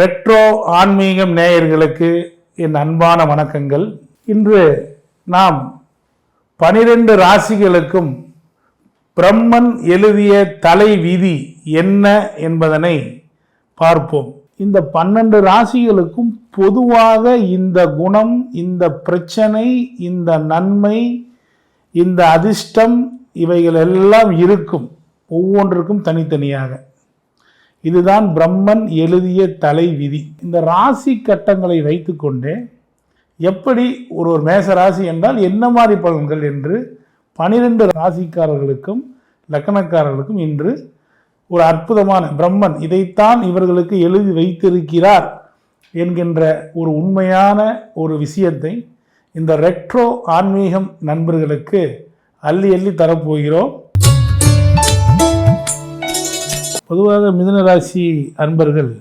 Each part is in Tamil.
ரெட்ரோ ஆன்மீகம் நேயர்களுக்கு என் அன்பான வணக்கங்கள். இன்று நாம் பனிரெண்டு ராசிகளுக்கும் பிரம்மன் எழுதிய தலை விதி என்ன என்பதனை பார்ப்போம். இந்த பன்னெண்டு ராசிகளுக்கும் பொதுவாக இந்த குணம் இந்த பிரச்சனை இந்த நன்மை இந்த அதிர்ஷ்டம் இவைகள் எல்லாம் இருக்கும். ஒவ்வொன்றுக்கும் தனித்தனியாக. இதுதான் பிரம்மன் எழுதிய தலை விதி இந்த ராசி கட்டங்களை வைத்துக்கொண்டே எப்படி ஒரு ஒரு மேச ராசி என்றால் என்ன மாதிரி பலன்கள் என்று பனிரெண்டு ராசிக்காரர்களுக்கும் லக்கணக்காரர்களுக்கும் இன்று ஒரு அற்புதமான பிரம்மன் இதைத்தான் இவர்களுக்கு எழுதி வைத்திருக்கிறார் என்கின்ற ஒரு உண்மையான ஒரு விஷயத்தை இந்த ரெட்ரோ ஆன்மீகம் நண்பர்களுக்கு அள்ளி அள்ளி தரப்போகிறோம். பொதுவாக மிதுன ராசி அன்பர்கள்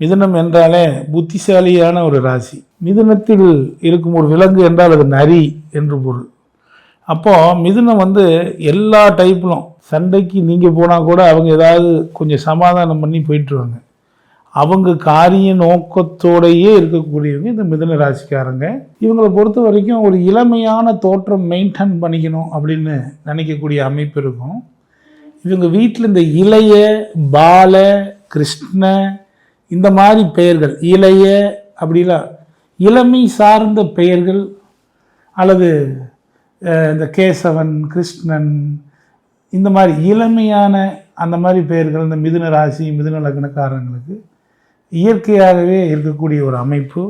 மிதுனம் என்றாலே புத்திசாலியான ஒரு ராசி. மிதுனத்தில் இருக்கும் ஒரு விலங்கு என்றால் அது நரி என்று பொருள். அப்போது மிதுனம் வந்து எல்லா டைப்லும் சண்டைக்கு நீங்கள் போனால் கூட அவங்க ஏதாவது கொஞ்சம் சமாதானம் பண்ணி போயிட்டுருவாங்க. அவங்க காரிய நோக்கத்தோடையே இருக்கக்கூடியவங்க இந்த மிதன ராசிக்காரங்க. இவங்களை பொறுத்த வரைக்கும் ஒரு இளமையான தோற்றம் மெயின்டைன் பண்ணிக்கணும் அப்படின்னு நினைக்கக்கூடிய அமைப்பு இருக்கும். இவங்க வீட்டில் இந்த இளைய பால கிருஷ்ண இந்த மாதிரி பெயர்கள் இளைய அப்படிலாம் இளமை சார்ந்த பெயர்கள் அல்லது இந்த கேசவன் கிருஷ்ணன் இந்த மாதிரி இளமையான அந்த மாதிரி பெயர்கள் இந்த மிதுன ராசி மிதுன லக்னக்காரங்களுக்கு இயற்கையாகவே இருக்கக்கூடிய ஒரு அமைப்பு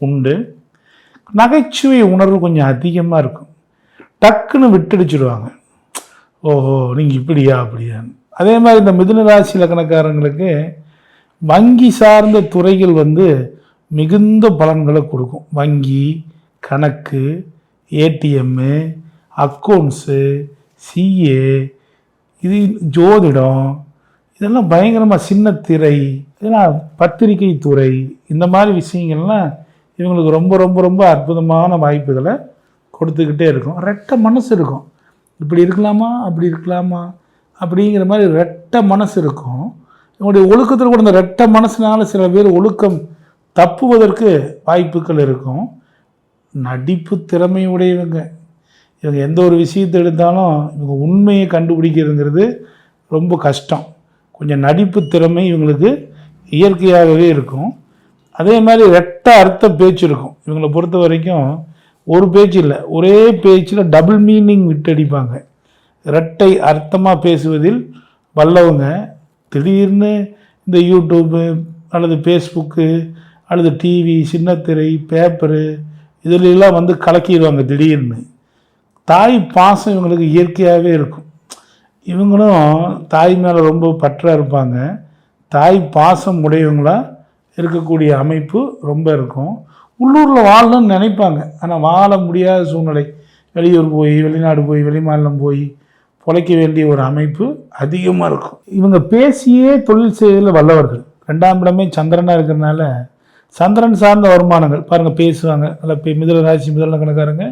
உண்டு. நகைச்சுவை உணர்வு கொஞ்சம் அதிகமாக இருக்கும். டக்குன்னு விட்டடிச்சிடுவாங்க ஓஹோ நீங்கள் இப்படியா அப்படியான்னு அதே மாதிரி இந்த மிதுன ராசி லக்னக்காரங்களுக்கு வங்கி சார்ந்த துறைகள் வந்து மிகுந்த பலன்களை கொடுக்கும். வங்கி கணக்கு ஏடிஎம்மு அக்கௌண்ட்ஸு சிஏ இது ஜோதிடம் இதெல்லாம் பயங்கரமாக சின்ன திரை இதெல்லாம் பத்திரிகை துறை இந்த மாதிரி விஷயங்கள்லாம் இவங்களுக்கு ரொம்ப ரொம்ப ரொம்ப அற்புதமான வாய்ப்புகளை கொடுத்துக்கிட்டே இருக்கும். ரெட்ட மனசு இருக்கும். இப்படி இருக்கலாமா? அப்படி இருக்கலாமா? அப்படிங்கிற மாதிரி ரெட்ட மனசு இருக்கும். இவங்களுடைய ஒழுக்கத்தில் கூட இந்த ரெட்ட மனசுனால சில பேர் ஒழுக்கம் தப்புவதற்கு வாய்ப்புகள் இருக்கும். நடிப்பு திறமை உடையவங்க. இவங்க எந்த ஒரு விஷயத்தை எடுத்தாலும் இவங்க உண்மையை கண்டுபிடிக்கிறதுங்கிறது ரொம்ப கஷ்டம். கொஞ்சம் நடிப்பு திறமை இவங்களுக்கு இயற்கையாகவே இருக்கும். அதே மாதிரி ரெட்ட அர்த்த பேச்சு இருக்கும். இவங்களை பொறுத்த வரைக்கும் ஒரு பேச்சு இல்லை. ஒரே பேச்சில் டபுள் மீனிங் விட்டடிப்பாங்க. இரட்டை அர்த்தமாக பேசுவதில் வல்லவங்க திடீர்னு இந்த யூடியூப்பு அல்லது ஃபேஸ்புக்கு அல்லது டிவி சின்னத்திரை பேப்பரு இதிலெல்லாம் வந்து கலக்கிடுவாங்க திடீர்னு. தாய் பாசம் இவங்களுக்கு இயற்கையாகவே இருக்கும். இவங்களும் தாய் மேலே ரொம்ப பற்றாக இருப்பாங்க. தாய் பாசம் உடையவங்களாக இருக்கக்கூடிய அமைப்பு ரொம்ப இருக்கும். உள்ளூரில் வாழணும்னு நினைப்பாங்க. ஆனால் வாழ முடியாத சூழ்நிலை. வெளியூர் போய் வெளிநாடு போய் வெளிமாநிலம் போய் பொழைக்க வேண்டிய ஒரு அமைப்பு அதிகமாக இருக்கும். இவங்க பேசியே தொழில் செய்வதில் வல்லவர்கள். ரெண்டாம் இடமே சந்திரனாக இருக்கிறனால சந்திரன் சார்ந்த வருமானங்கள் பாருங்கள் பேசுவாங்க. நல்லா பே மிதல ராசி மிதல கணக்காரங்க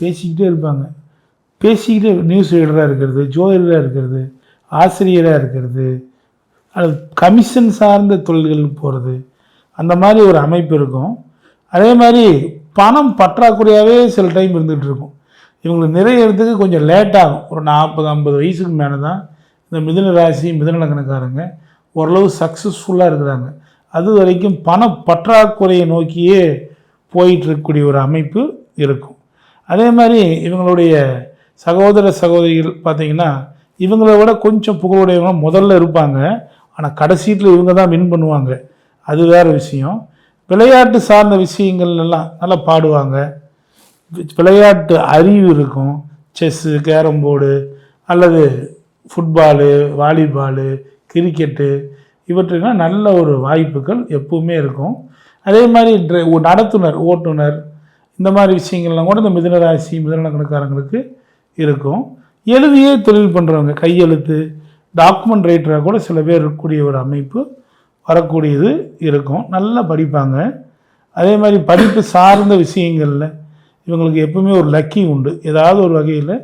பேசிக்கிட்டே இருப்பாங்க. பேசிக்கிட்டே நியூஸ் ரீடராக இருக்கிறது ஜோதிடராக இருக்கிறது ஆசிரியராக இருக்கிறது அது கமிஷன் சார்ந்த தொழில்களுக்கு போகிறது அந்த மாதிரி ஒரு அமைப்பு இருக்கும். அதே மாதிரி பணம் பற்றாக்குறையாகவே சில டைம் இருந்துகிட்டு இருக்கும். இவங்களுக்கு நிறையறதுக்கு கொஞ்சம் லேட் ஆகும். ஒரு நாற்பது ஐம்பது வயசுக்கு மேலே தான் இந்த மிதுன ராசி மிதனலங்கனக்காரங்க ஓரளவு சக்ஸஸ்ஃபுல்லாக இருக்கிறாங்க. அது வரைக்கும் பண பற்றாக்குறையை நோக்கியே போயிட்டுருக்கக்கூடிய ஒரு அமைப்பு இருக்கும். அதே மாதிரி இவங்களுடைய சகோதர சகோதரிகள் பார்த்திங்கன்னா இவங்களை விட கொஞ்சம் புகழுடையவங்க முதல்ல இருப்பாங்க. ஆனால் கடைசீட்டில் இவங்க தான் வின் பண்ணுவாங்க. அது வேறு விஷயம். விளையாட்டு சார்ந்த விஷயங்கள் எல்லாம் நல்லா பாடுவாங்க. விளையாட்டு அறிவு இருக்கும். செஸ்ஸு கேரம் போர்டு அல்லது ஃபுட்பாலு வாலிபாலு கிரிக்கெட்டு இவற்றுக்கெல்லாம் நல்ல ஒரு வாய்ப்புகள் எப்பவுமே இருக்கும். அதே மாதிரி நடத்துனர் ஓட்டுநர் இந்த மாதிரி விஷயங்கள்லாம் கூட இந்த மிதனராசி மிதனக்கணக்காரங்களுக்கு இருக்கும். எழுதியே தொழில் பண்ணுறவங்க கையெழுத்து டாக்குமெண்ட் ரைட்டராக கூட சில பேர் இருக்கக்கூடிய ஒரு அமைப்பு வரக்கூடியது இருக்கும். நல்லா படிப்பாங்க. அதே மாதிரி படிப்பு சார்ந்த விஷயங்களில் இவங்களுக்கு எப்பவுமே ஒரு லக்கி உண்டு. ஏதாவது ஒரு வகையில்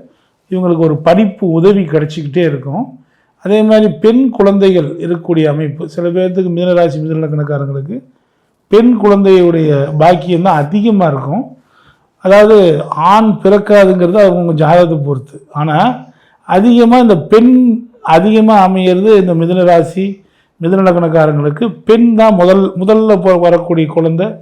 இவங்களுக்கு ஒரு படிப்பு உதவி கிடச்சிக்கிட்டே இருக்கும். அதே மாதிரி பெண் குழந்தைகள் இருக்கக்கூடிய அமைப்பு. சில பேர்த்துக்கு மீனராசி மிதனலக்கணக்காரங்களுக்கு பெண் குழந்தையுடைய பாக்கியம் தான் அதிகமாக இருக்கும். அதாவது ஆண் பிறக்காதுங்கிறது அவங்க ஜாதகத்தை பொறுத்து. ஆனால் அதிகமாக இந்த பெண் அதிகமாக அமையிறது இந்த மிதனராசி ராசி பெண் தான் முதல் முதல்ல போ- வரக்கூடிய குழந்தை.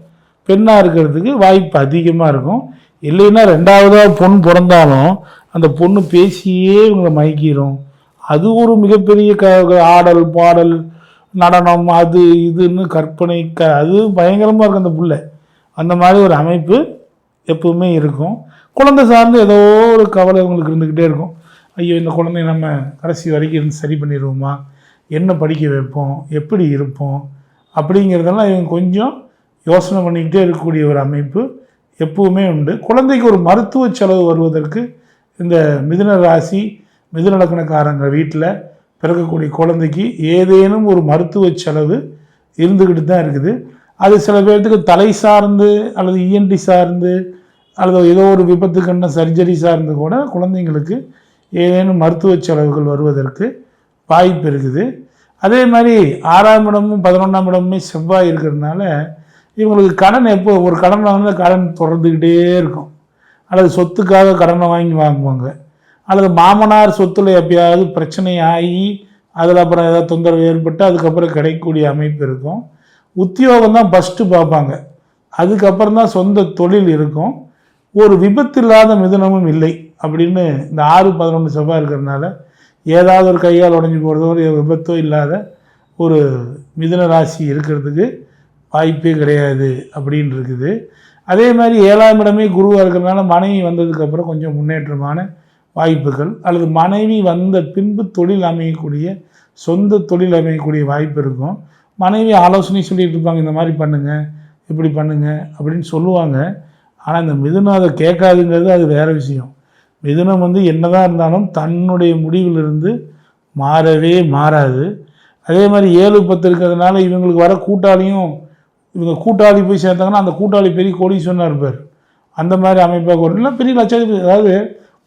பெண்ணாக இருக்கிறதுக்கு வாய்ப்பு அதிகமாக இருக்கும். இல்லைன்னா ரெண்டாவதாக பொண்ணு பிறந்தாலும் அந்த பொண்ணு பேசியே இவங்களை மயக்கிடும் அது ஒரு மிகப்பெரிய க க- ஆடல் பாடல் நடனம் அது இதுன்னு கற்பனை க அது பயங்கரமாக இருக்கும் அந்த புள்ள. அந்த மாதிரி ஒரு அமைப்பு எப்பவுமே இருக்கும். குழந்தை சார்ந்து ஏதோ ஒரு கவலை உங்களுக்கு இருந்துக்கிட்டே இருக்கும். ஐயோ இந்த குழந்தைய நம்ம கடைசி வரைக்கும் இருந்து சரி பண்ணிடுவோமா? என்ன படிக்க வைப்போம் எப்படி இருப்போம் அப்படிங்கிறதெல்லாம் இவங்க கொஞ்சம் யோசனை பண்ணிக்கிட்டே இருக்கக்கூடிய ஒரு அமைப்பு எப்பவுமே உண்டு. குழந்தைக்கு ஒரு மருத்துவ செலவு வருவதற்கு இந்த மிதுன ராசி மிதுனலக்கணக்காரங்க வீட்டில் பிறக்கக்கூடிய குழந்தைக்கு ஏதேனும் ஒரு மருத்துவ செலவு இருந்துக்கிட்டு தான் இருக்குது. அது சில பேர்த்துக்கு தலை சார்ந்து அல்லது இஎன்டி சார்ந்து அல்லது ஏதோ ஒரு விபத்துக்கண்ண சர்ஜரி சார்ந்து கூட குழந்தைங்களுக்கு ஏதேனும் மருத்துவ செலவுகள் வருவதற்கு வாய்ப்பு இருக்குது. அதே மாதிரி ஆறாம் இடமும் பதினொன்றாம் இடமுமே செவ்வாய் இருக்கிறதுனால இவங்களுக்கு கடன் எப்போ ஒரு கடன் வாங்கினா கடன் தொடர்ந்துக்கிட்டே இருக்கும். அல்லது சொத்துக்காக கடனை வாங்கி வாங்குவாங்க. அல்லது மாமனார் சொத்தில் எப்பயாவது பிரச்சனை ஆகி அதில் அப்புறம் ஏதாவது தொந்தரவு ஏற்பட்டு அதுக்கப்புறம் கிடைக்கக்கூடிய அமைப்பு இருக்கும். உத்தியோகம் தான் ஃபஸ்ட்டு பார்ப்பாங்க. அதுக்கப்புறம் தான் சொந்த தொழில் இருக்கும். ஒரு விபத்து இல்லாத மிதுனமும் இல்லை அப்படின்னு இந்த ஆறு பதினொன்று செவ்வாய் இருக்கிறதுனால ஏதாவது ஒரு கையால் உடஞ்சி போகிறதோ ஒரு விபத்தோ இல்லாத ஒரு மிதுன ராசி இருக்கிறதுக்கு வாய்ப்பே கிடையாது அப்படின்னு இருக்குது. அதே மாதிரி ஏழாம் இடமே குருவாக இருக்கிறதுனால மனைவி வந்ததுக்கப்புறம் கொஞ்சம் முன்னேற்றமான வாய்ப்புகள் அல்லது மனைவி வந்த பின்பு தொழில் அமையக்கூடிய சொந்த தொழில் அமையக்கூடிய வாய்ப்பு இருக்கும். மனைவி ஆலோசனை சொல்லிகிட்டு இருப்பாங்க இந்த மாதிரி பண்ணுங்கள் இப்படி பண்ணுங்கள் அப்படின்னு சொல்லுவாங்க. ஆனால் இந்த மிதுனம் அதை கேட்காதுங்கிறது அது வேறு விஷயம். மிதுனம் வந்து என்னதான் இருந்தாலும் தன்னுடைய முடிவிலிருந்து மாறவே மாறாது. அதே மாதிரி ஏழு பத்து இருக்கிறதுனால இவங்களுக்கு வர கூட்டாளியும் இவங்க கூட்டாளி போய் சேர்த்தாங்கன்னா அந்த கூட்டாளி பெரிய கோடீஸ்வரனாக இருப்பார். அந்த மாதிரி அமைப்பாக ஒரு இல்லை பெரிய லட்சாதிபதி அதாவது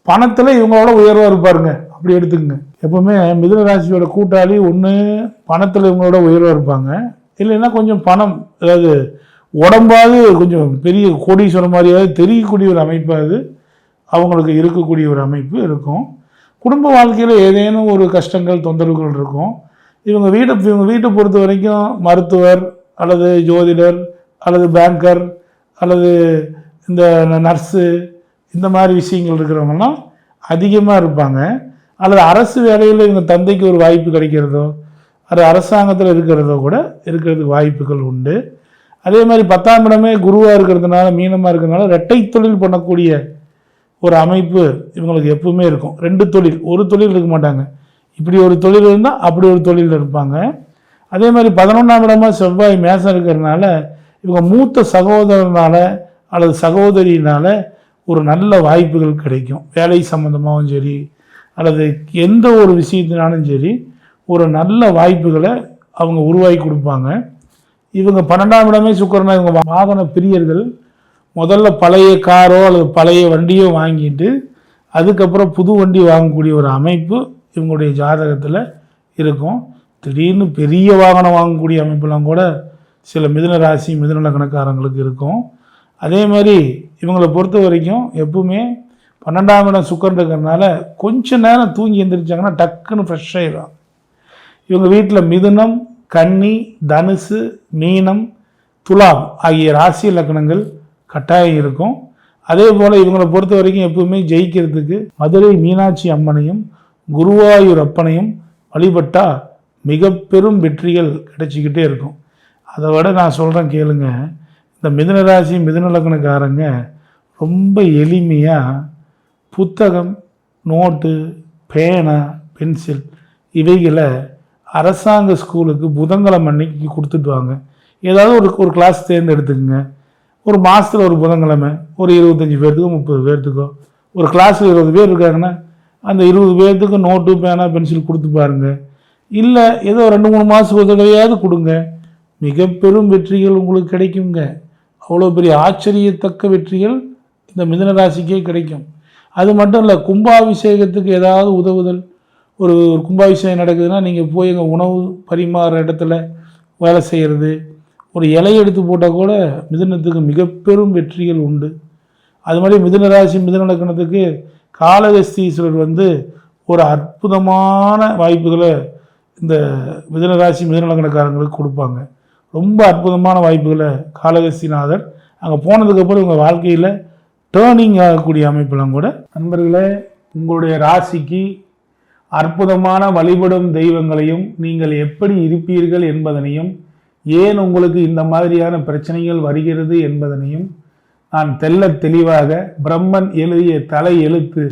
பணத்தில் இவங்களோட உயர்வாக இருப்பாருங்க. அப்படி எடுத்துக்கங்க. எப்பவுமே மிதுன ராசியோட கூட்டாளி ஒன்று பணத்தில் இவங்களோட உயர்வாக இருப்பாங்க. இல்லைன்னா கொஞ்சம் பணம் அதாவது உடம்பாவது கொஞ்சம் பெரிய கோடீஸ்வரர் மாதிரியாவது தெரியக்கூடிய ஒரு அமைப்பாவது அவங்களுக்கு இருக்கக்கூடிய ஒரு அமைப்பு இருக்கும். குடும்ப வாழ்க்கையில் ஏதேனும் ஒரு கஷ்டங்கள் தொந்தரவுகள் இருக்கும். இவங்க வீட்டை இவங்க வீட்டை பொறுத்த வரைக்கும் மருத்துவர் அல்லது ஜோதிடர் அல்லது பேங்கர் அல்லது இந்த நர்ஸு இந்த மாதிரி விஷயங்கள் இருக்கிறவங்கலாம் அதிகமாக இருப்பாங்க. அல்லது அரசு வேலையில் இவங்க தந்தைக்கு ஒரு வாய்ப்பு கிடைக்கிறதோ அது அரசாங்கத்தில் இருக்கிறதோ கூட இருக்கிறதுக்கு வாய்ப்புகள் உண்டு. அதே மாதிரி பத்தாம் இடமே குருவாக இருக்கிறதுனால மீனமாக இருக்கிறதுனால ரெட்டை தொழில் பண்ணக்கூடிய ஒரு அமைப்பு இவங்களுக்கு எப்பவுமே இருக்கும். ரெண்டு தொழில். ஒரு தொழில் இருக்க மாட்டாங்க. இப்படி ஒரு தொழில் இருந்தால் அப்படி ஒரு தொழில் இருப்பாங்க. அதே மாதிரி பதினொன்றாம் இடமாக செவ்வாய் மேசம் இருக்கிறதுனால இவங்க மூத்த சகோதரனால் அல்லது சகோதரியினால் ஒரு நல்ல வாய்ப்புகள் கிடைக்கும். வேலை சம்மந்தமாகவும் சரி அல்லது எந்த ஒரு விஷயத்தினாலும் சரி ஒரு நல்ல வாய்ப்புகளை அவங்க உருவாக்கி கொடுப்பாங்க. இவங்க பன்னெண்டாம் இடமே சுக்கரனா இவங்க வாகன பிரியர்கள் முதல்ல பழைய காரோ அல்லது பழைய வண்டியோ வாங்கிட்டு அதுக்கப்புறம் புது வண்டி வாங்கக்கூடிய ஒரு அமைப்பு இவங்களுடைய ஜாதகத்தில் இருக்கும். திடீர்னு பெரிய வாகனம் வாங்கக்கூடிய அமைப்பெல்லாம் கூட சில மிதுன ராசி மிதுன லக்னக்காரங்களுக்கு இருக்கும். அதே மாதிரி இவங்களை பொறுத்த வரைக்கும் எப்பவுமே பன்னெண்டாம் இடம் சுக்கரன் இருக்கிறதுனால கொஞ்ச நேரம் தூங்கி எந்திரிச்சாங்கன்னா டக்குன்னு ஃப்ரெஷ் ஆகிடும் இவங்க வீட்டில் மிதுனம் கன்னி தனுசு மீனம் துலாம் ஆகிய ராசி லக்கணங்கள் கட்டாயம் இருக்கும். அதே போல் இவங்களை பொறுத்த வரைக்கும் எப்பவுமே ஜெயிக்கிறதுக்கு மதுரை மீனாட்சி அம்மனையும் குருவாயூர் அப்பனையும் வழிபட்டால் மிக பெரும் வெற்றிகள் கிடைச்சிக்கிட்டே இருக்கும். அதை விட நான் சொல்கிறேன் கேளுங்க. இந்த மிதுனராசி மிதுனலக்கணக்காரங்க ரொம்ப எளிமையாக புத்தகம் நோட்டு பேனா பென்சில் இவைகளை அரசாங்க ஸ்கூலுக்கு புதன்கிழமை அன்னைக்கு கொடுத்துட்டு வாங்க. ஏதாவது ஒரு ஒரு கிளாஸ் தேர்ந்தெடுத்துக்குங்க. ஒரு மாதத்தில் ஒரு புதன்கிழமை ஒரு இருபத்தஞ்சி பேர்த்துக்கோ முப்பது பேர்த்துக்கோ ஒரு கிளாஸில் இருபது பேர் இருக்காங்கன்னா அந்த இருபது பேர்த்துக்கு நோட்டு பேனா பென்சில் கொடுத்து பாருங்க. இல்லை ஏதோ ரெண்டு மூணு மாதத்துக்கு ஒரு தடவையாவது கொடுங்க. மிக பெரும் வெற்றிகள் உங்களுக்கு கிடைக்குங்க. அவ்வளோ பெரிய ஆச்சரியத்தக்க வெற்றிகள் இந்த மிதுன ராசிக்கே கிடைக்கும். அது மட்டும் இல்லை கும்பாபிஷேகத்துக்கு ஏதாவது உதவுதல். ஒரு ஒரு கும்பாபிஷேகம் நடக்குதுன்னா நீங்கள் போய் எங்கள் உணவு பரிமாற இடத்துல வேலை செய்கிறது ஒரு இலை எடுத்து போட்டால் கூட மிதுனத்துக்கு மிக பெரும் வெற்றிகள் உண்டு. அது மாதிரி மிதுன ராசி மிதுன காலகஸ்தீஸ்வரர் வந்து ஒரு அற்புதமான வாய்ப்புகளை இந்த மிதுன ராசி மிதுனலக்கணக்காரங்களுக்கு கொடுப்பாங்க. ரொம்ப அற்புதமான வாய்ப்புகளை காலகஸ்திநாதர் அங்கே போனதுக்கப்புறம் உங்கள் வாழ்க்கையில் டேர்னிங் ஆகக்கூடிய அமைப்பெல்லாம் கூட. நண்பர்களே உங்களுடைய ராசிக்கு அற்புதமான வழிபடும் தெய்வங்களையும் நீங்கள் எப்படி இருப்பீர்கள் என்பதனையும் ஏன் உங்களுக்கு இந்த மாதிரியான பிரச்சனைகள் வருகிறது என்பதனையும் நான் தெல்ல தெளிவாக பிரம்மன் எழுதிய தலை எழுத்து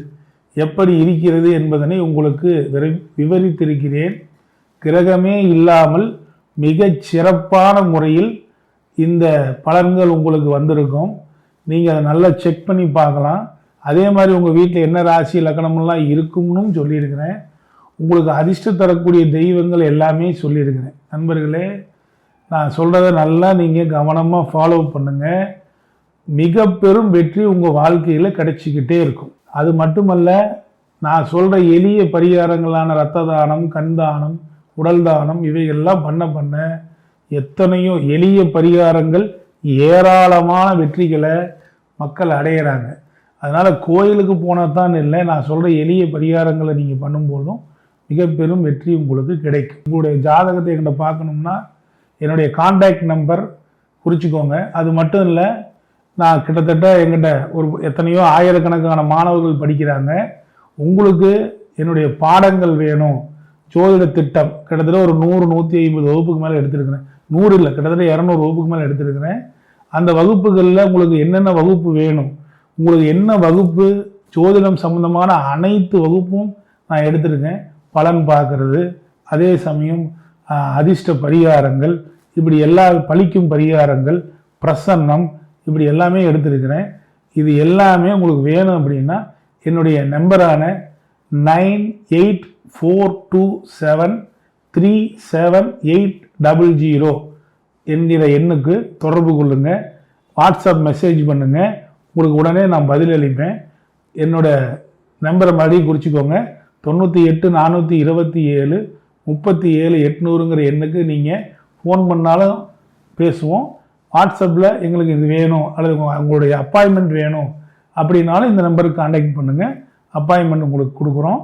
எப்படி இருக்கிறது என்பதனை உங்களுக்கு விவரித்திருக்கிறேன். கிரகமே இல்லாமல் மிகச் சிறப்பான முறையில் இந்த பலன்கள் உங்களுக்கு வந்திருக்கும். நீங்கள் அதை நல்லா செக் பண்ணி பார்க்கலாம். அதே மாதிரி உங்கள் வீட்டில் என்ன ராசி லக்கணமெல்லாம் இருக்கும்னு சொல்லியிருக்கிறேன். உங்களுக்கு அதிர்ஷ்டம் தரக்கூடிய தெய்வங்கள் எல்லாமே சொல்லியிருக்கிறேன். நண்பர்களே நான் சொல்கிறத நல்லா நீங்கள் கவனமாக ஃபாலோ பண்ணுங்கள் மிக பெரும் வெற்றி உங்கள் வாழ்க்கையில் கிடைச்சிக்கிட்டே இருக்கும். அது மட்டுமல்ல நான் சொல்கிற எளிய பரிகாரங்களான ரத்த தானம் கண் தானம் உடல் தானம் இவையெல்லாம் பண்ண பண்ண எத்தனையோ எளிய பரிகாரங்கள் ஏராளமான வெற்றிகளை மக்கள் அடையிறாங்க. அதனால் கோயிலுக்கு போனால் தான் இல்லை நான் சொல்கிற எளிய பரிகாரங்களை நீங்கள் பண்ணும்போதும் மிக பெரும் வெற்றி உங்களுக்கு கிடைக்கும். உங்களுடைய ஜாதகத்தை என்கிட்ட பார்க்கணும்னா என்னுடைய காண்டாக்ட் நம்பர் குறிச்சிக்கோங்க. அது மட்டும் இல்லை நான் கிட்டத்தட்ட எங்கிட்ட ஒரு எத்தனையோ ஆயிரக்கணக்கான மாணவர்கள் படிக்கிறாங்க. உங்களுக்கு என்னுடைய பாடங்கள் வேணும். ஜோதிட திட்டம் கிட்டத்தட்ட ஒரு நூறு நூற்றி ஐம்பது வகுப்புக்கு மேலே எடுத்திருக்கிறேன். நூறு இல்லை கிட்டத்தட்ட இரநூறு வகுப்புக்கு மேலே எடுத்திருக்கிறேன். அந்த வகுப்புகளில் உங்களுக்கு என்னென்ன வகுப்பு வேணும்? உங்களுக்கு என்ன வகுப்பு ஜோதிடம் சம்பந்தமான அனைத்து வகுப்பும் நான் எடுத்திருக்கேன். பலன் பார்க்கறது. அதே சமயம் அதிர்ஷ்ட பரிகாரங்கள் இப்படி எல்லா பழிக்கும் பரிகாரங்கள் பிரசன்னம் இப்படி எல்லாமே எடுத்திருக்கிறேன். இது எல்லாமே உங்களுக்கு வேணும் அப்படின்னா என்னுடைய நம்பரான nine eight four two seven three seven eight double zero என்கிற எண்ணுக்கு தொடர்பு கொள்ளுங்கள் வாட்ஸ்அப் மெசேஜ் பண்ணுங்கள் உங்களுக்கு உடனே நான் பதிலளிப்பேன் என்னோட நம்பரை மறுபடியும் குறிச்சிக்கோங்க. தொண்ணூற்றி எட்டு நானூற்றி இருபத்தி ஏழு முப்பத்தி ஏழு எட்நூறுங்கிற எண்ணுக்கு நீங்கள் ஃபோன் பண்ணாலும் பேசுவோம். வாட்ஸ்அப்பில் எங்களுக்கு இது வேணும் அல்லது உங்களுடைய அப்பாயின்மெண்ட் வேணும் அப்படின்னாலும் இந்த நம்பருக்கு காண்டாக்ட் பண்ணுங்கள் அப்பாயின்மெண்ட் உங்களுக்கு கொடுக்குறோம்.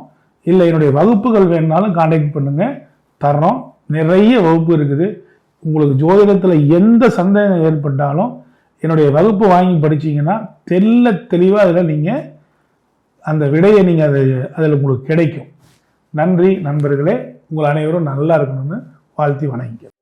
இல்லை என்னுடைய வகுப்புகள் வேணுனாலும் காண்டாக்ட் பண்ணுங்கள் தர்றோம். நிறைய வகுப்பு இருக்குது. உங்களுக்கு ஜோதிடத்தில் எந்த சந்தேகம் ஏற்பட்டாலும் என்னுடைய வகுப்பு வாங்கி படிச்சீங்கன்னா தெல்ல தெளிவாக அதில் நீங்கள் அந்த விடையை நீங்கள் அது அதில் உங்களுக்கு கிடைக்கும். நன்றி நண்பர்களே. உங்கள் அனைவரும் நல்லா இருக்கணும்னு வாழ்த்தி வணங்கிக்கிறேன்